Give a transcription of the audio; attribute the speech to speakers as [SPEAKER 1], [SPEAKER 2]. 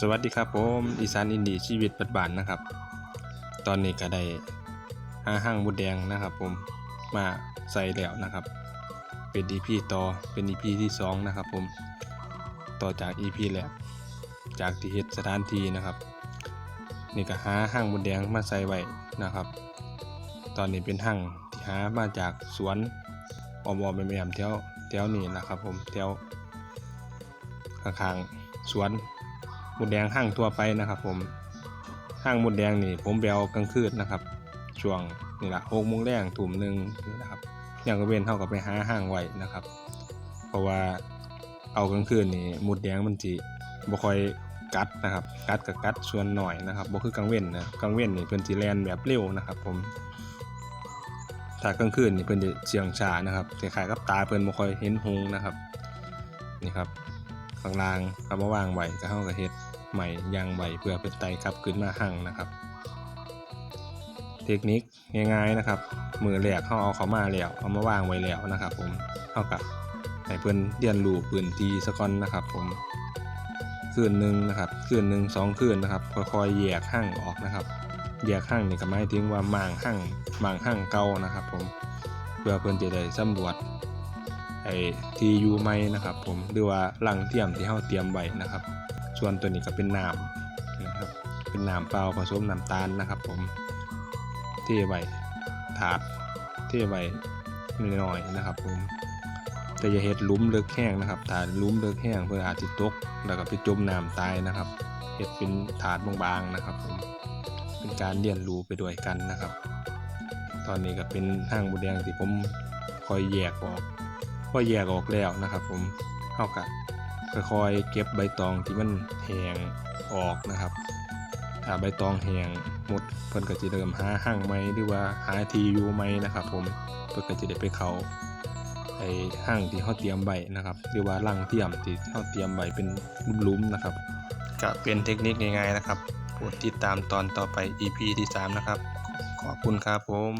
[SPEAKER 1] สวัสดีครับผมอีสานอินดีชีวิตปัจจุบันนะครับ ตอนนี้ก็ได้หาห้างมดแดงนะครับผมมาใส่แล้วนะครับ เป็น EP ต่อเป็น EP ที่สองนะครับผมต่อจาก EP แรกจากที่เฮ็ดสถานที่นะครับ นี่ก็หาห้างมดแดงมาใส่ไว้นะครับ ตอนนี้เป็นห้างที่หามาจากสวนอมอมแม่มแถวแถวนี้นะครับผมแถวข้างๆสวน หมุดแดงห้างทั่วไปนะครับ ผมห้างหมุดแดงนี่ผมไปเอากลางคืนนะครับ ช่วงนี่แหละหกโมงแรงถุ่มหนึ่งนี่นะครับอย่างก็เว้นเท่ากับไปหาห้างไว้นะครับ เพราะว่าเอากลางคืนนี่หมุดแดงมันจีบ่ค่อยกัดนะครับกัดกับกัดส่วนหน่อยนะครับบ่คือกลางเว้นนะกลางเว้นนี่เพิ่นสิแลนแบบเร็วนะครับ ผมถ้ากลางคืนนี่เพิ่นจะเสียงชานะครับคล้ายๆกับตาเพิ่นบ่ค่อยเห็นหงนะครับนี่ครับ ข้างล่างเอามาวางไว้ก็เฮาก็เฮ็ดใหม่ยางไว้เพื่อเพิ่นไต่กลับขึ้นมาหั่งนะครับ เทคนิคง่ายๆนะครับ มือแรกเฮาเอาเขามาแล้วเอามาวางไว้แล้วนะครับ ผมเฮากับให้เพิ่นเรียนรู้พื้นที่ซะก่อนนะครับ ผมคืนหนึ่งนะครับคืนหนึ่งสองคืนนะครับค่อยๆแยกหั่งออกนะครับแยกหั่งนี่ก็หมายถึงว่าหมางหั่งหมางหั่งเก่านะครับ ผมเพื่อเพิ่นจะได้สำรวจ ไอ้ที่อยู่ไม่นะครับ ผมหรือว่าลังเทียมที่เฮาเตรียมไว้นะครับ ส่วนตัวนี้ก็เป็นน้ำนะครับเป็นน้ำเปล่าผสมน้ำตาลนะครับ ผมเทไว้ถาดเทไว้น้อยๆนะครับ ผมแต่อย่าเฮ็ดลุ่มเลิกแห้งนะครับถาหลุมเลิกแห้งเพื่ออาจจะตกแล้วก็ไปจมน้ำตายนะครับเฮ็ดเป็นถาดบางๆนะครับ ผมเป็นการเรียนรู้ไปด้วยกันนะครับ ตอนนี้ก็เป็นห้างบูแดงที่ผมคอยแยกออก พอแยกออกแล้วนะครับผมเข้ากับค่อยๆเก็บใบตองที่มันแห้งออกนะครับถ้าใบตองแห้งหมดเพิ่นก็จะเริ่มหาห้างไหมหรือว่าหาทีอยู่ไหมนะครับ ผมเพิ่นก็จะได้ไปเขาไอ้ห้างที่เขาเตรียมใบนะครับ หรือว่าลังเทียมที่เขาเตรียมใบเป็นลุ่มๆนะครับก็เป็นเทคนิคง่ายๆนะครับโปรดติดตามตอนต่อไป EP ที่ 3 นะครับ ขอบคุณครับผม